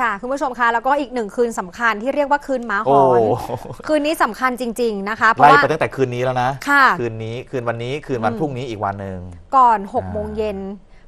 ค่ะ คุณผู้ชมคะแล้วก็อีกหนึ่งคืนสำคัญที่เรียกว่าคืนม้าหโอ้อน คืนนี้สำคัญจริง ๆนะคะเพราะไล่ว่าไปตั้งแต่คืนนี้แล้วนะค่ะคืนนี้คืนวันนี้คืนวันอืมพรุ่งนี้อีกวันหนึ่งก่อนอ่า6โมงเย็น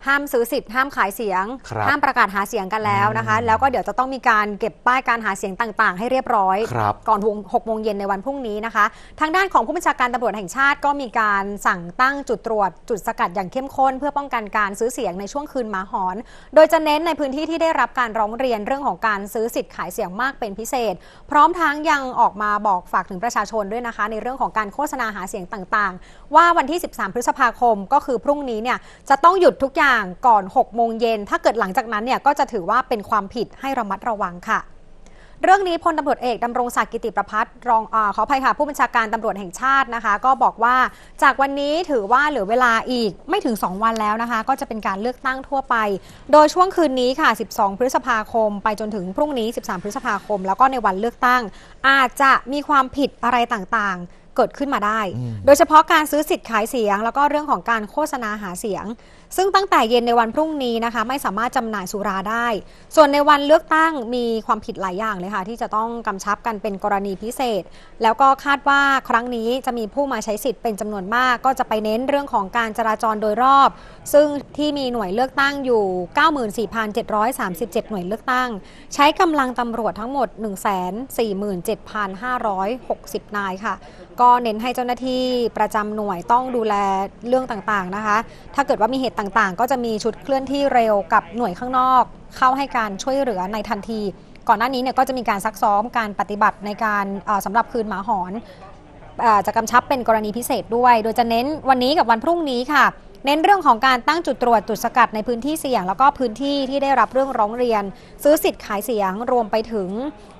ห้ามซื้อสิทธิ์ห้ามขายเสียง ครับห้ามประกาศหาเสียงกันแล้วนะคะ อืม แล้วก็เดี๋ยวจะต้องมีการเก็บป้ายการหาเสียงต่าง ๆ ให้เรียบร้อย ครับ ก่อน6โมงเย็นในวันพรุ่งนี้นะคะ ทางด้านของผู้บัญชาการตำรวจแห่งชาติก็มีการสั่งตั้งจุดตรวจ จุดสกัดอย่างเข้มข้น เพื่อป้องกันการซื้อเสียงในช่วงคืนหมาหอน โดยจะเน้นในพื้นที่ที่ได้รับการร้องเรียนเรื่องของการซื้อสิทธิ์ขายเสียงมากเป็นพิเศษ พร้อมทั้งยังออกมาบอกฝากถึงประชาชนด้วยนะคะ ในเรื่องของการโฆษณาหาเสียงต่างๆ ว่าวันที่ 13 พฤษภาคมก็คือพรุ่งนี้เนี่ยจะต้องหยุดทุกอย่างก่อน 6 โมงเย็น ถ้าเกิดหลังจากนั้นเนี่ยก็จะถือว่าเป็นความผิดให้ระมัดระวังค่ะ เรื่องนี้พลตำรวจเอกดำรงศักดิ์กิติประพัฒน์รองอาขออภัยค่ะ ผู้บัญชาการตำรวจแห่งชาตินะคะ ก็บอกว่าจากวันนี้ถือว่าเหลือเวลาอีกไม่ถึง 2 วันแล้วนะคะ ก็จะเป็นการเลือกตั้งทั่วไป โดยช่วงคืนนี้ค่ะ 12 พฤษภาคม ไปจนถึงพรุ่งนี้ 13 พฤษภาคม แล้วก็ในวันเลือกตั้ง อาจจะมีความผิดอะไรต่างๆเกิดขึ้นมาได้อืมโดยเฉพาะการซื้อสิทธิ์ขายเสียง แล้วก็เรื่องของการโฆษณาหาเสียง ซึ่งตั้งแต่เย็นในวันพรุ่งนี้นะคะ ไม่สามารถจำหน่ายสุราได้ ส่วนในวันเลือกตั้งมีความผิดหลายอย่างเลยค่ะ ที่จะต้องกำชับกันเป็นกรณีพิเศษ แล้วก็คาดว่าครั้งนี้จะมีผู้มาใช้สิทธิ์เป็นจำนวนมาก ก็จะไปเน้นเรื่องของการจราจรโดยรอบ ซึ่งที่มีหน่วยเลือกตั้งอยู่ 94,737 หน่วยเลือกตั้ง ใช้กำลังตำรวจทั้งหมด 147,560 นายค่ะก็เน้นให้เจ้าหน้าที่ประจำหน่วยต้องดูแลเรื่องต่างๆนะคะ ถ้าเกิดว่ามีเหตุต่างๆ ก็จะมีชุดเคลื่อนที่เร็วกับหน่วยข้างนอก เข้าให้การช่วยเหลือในทันที ก่อนหน้านี้เนี่ยก็จะมีการซักซ้อมการปฏิบัติในการเอ่อสำหรับคืนหมาหอนอจะกำชับเป็นกรณีพิเศษด้วย โดยจะเน้นวันนี้กับวันพรุ่งนี้ค่ะ เน้นเรื่องของการตั้งจุดตรวจจุดสกัดในพื้นที่เสี่ยง แล้วก็พื้นที่ที่ได้รับเรื่องร้องเรียน ซื้อสิทธิ์ขายเสียงรวมไปถึง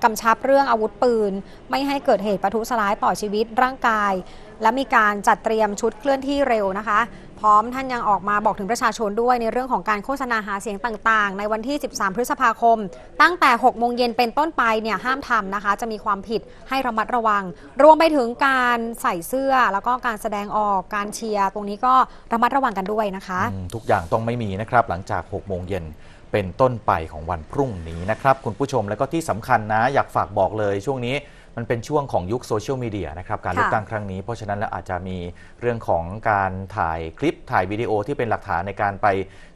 กำชับเรื่องอาวุธปืน ไม่ให้เกิดเหตุประทุสลายต่อชีวิตร่างกาย และมีการจัดเตรียมชุดเคลื่อนที่เร็วนะคะ พร้อมท่านยังออกมาบอกถึงประชาชนด้วยในเรื่องของการโฆษณาหาเสียงต่างๆ ในวันที่ 13 พฤษภาคม ตั้งแต่ 6 โมงเย็นเป็นต้นไปเนี่ยห้ามทำนะคะ จะมีความผิดให้ระมัดระวัง รวมไปถึงการใส่เสื้อแล้วก็การแสดงออกการเชียร์ตรงนี้ก็ระมัดระวังกันด้วยนะคะ ทุกอย่างต้องไม่มีนะครับหลังจาก 6 โมงเย็นเป็นต้นไปของวันพรุ่งนี้นะครับคุณผู้ชมแล้วก็ที่สำคัญนะ อยากฝากบอกเลยช่วงนี้ มันเป็นช่วงของยุคโซเชียลมีเดียนะครับการเลือกค่ะตั้งครั้งนี้ เพราะฉะนั้นแล้วอาจจะมีเรื่องของการถ่ายคลิปถ่ายวิดีโอที่เป็นหลักฐานในการไป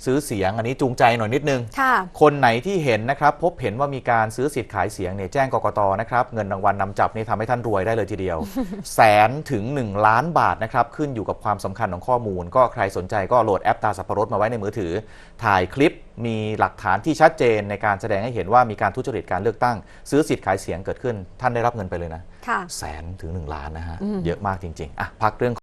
ซื้อเสียง อันนี้จูงใจหน่อยนิดนึงค่ะคนไหนที่เห็นนะครับพบเห็นว่ามีการซื้อสิทธิ์ขายเสียงเนี่ยแจ้งกกตนะครับเงินรางวัลนนำจับนี่ทำให้ท่านรวยได้เลยทีเดียว แสนถึง 1 ล้านบาทนะครับขึ้นอยู่กับความสำคัญของข้อมูล ก็ใครสนใจก็โหลดแอปตาสับปะรดมาไว้ในมือถือ ถ่ายคลิป มีหลักฐานที่ชัดเจนในการแสดงให้เห็นว่ามีการทุจริตการเลือกตั้ง ซื้อสิทธิ์ขายเสียงเกิดขึ้น ท่านได้รับเงินไปเลยนะค่ะ แสนถึง 1 ล้านนะฮะอืมเยอะมากจริง ๆ อะ พักเรื่อง